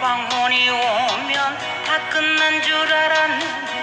방문이 오면 다 끝난 줄 알았는데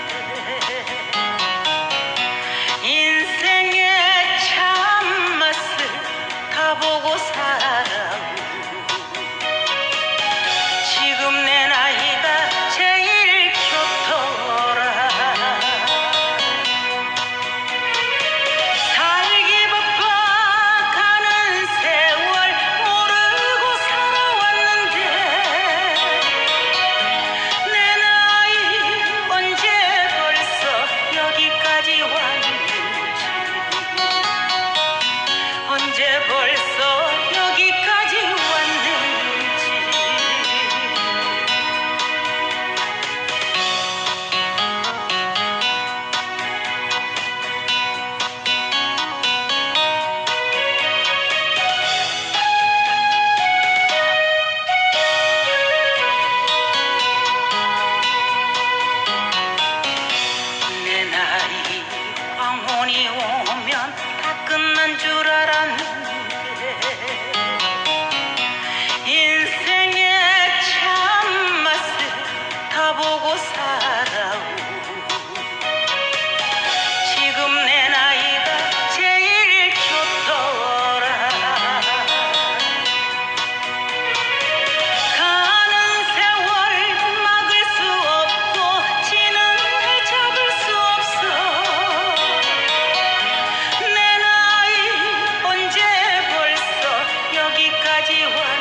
anywhere.